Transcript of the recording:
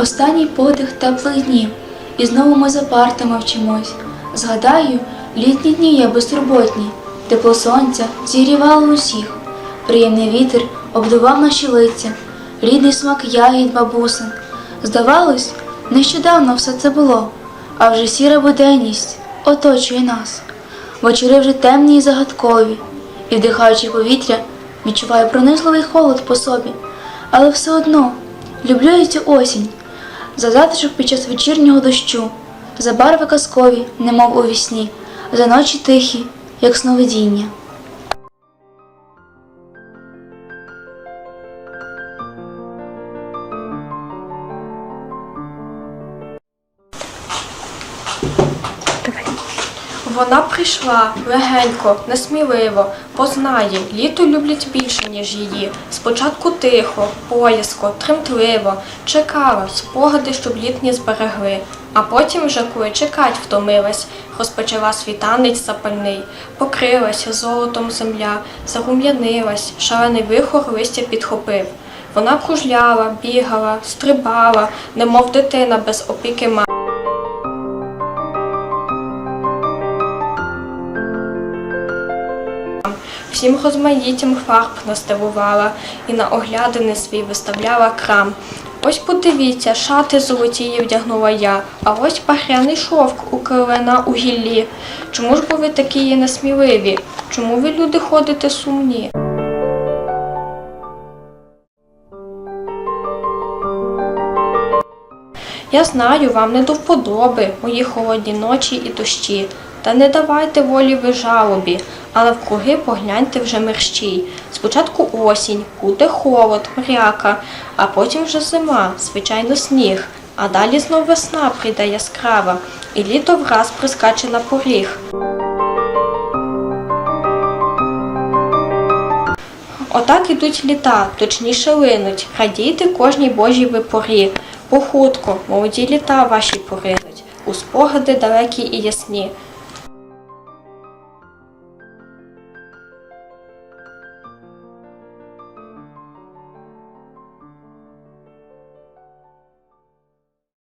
Останній подих теплих днів, і знову ми за партами вчимось. Згадаю, літні дні я безтурботні, тепло сонця зігрівало усіх. Приємний вітер обдував наші лиця, рідний смак ягід бабусин. Здавалось, нещодавно все це було, а вже сіра буденність оточує нас. Вечори вже темні і загадкові, і вдихаючи повітря, відчуваю пронизливий холод по собі, але все одно люблю я цю осінь, за затишок під час вечірнього дощу, за барви казкові, немов у вісні, за ночі тихі, як сновидіння. Вона прийшла легенько, несміливо, познає, літо люблять більше, ніж її. Спочатку тихо, боязко, тремтливо, чекала, спогади, щоб літні зберегли. А потім вже, коли чекать втомилась, розпочала світанець запальний, покрилася золотом земля, зарум'янилась, шалений вихор листя підхопив. Вона кружляла, бігала, стрибала, немов дитина без опіки ма. Всім розмаїттям фарб наставувала і на оглядини свій виставляла крам. Ось подивіться, шати золотії вдягнула я, а ось пахряний шовк укрилена у гіллі. Чому ж бо ви такі є несміливі? Чому ви люди ходите сумні? Я знаю, вам не до вподоби мої холодні ночі і дощі. Та не давайте волі ви жалобі, але вкруги погляньте вже мерщій. Спочатку осінь, буде холод, мряка, а потім вже зима, звичайно, сніг. А далі знов весна прийде яскрава, і літо враз прискаче на поріг. Отак ідуть літа, точніше линуть, радійте кожній Божій ви порі. Похутко, молоді літа ваші поринуть, у спогади далекі і ясні.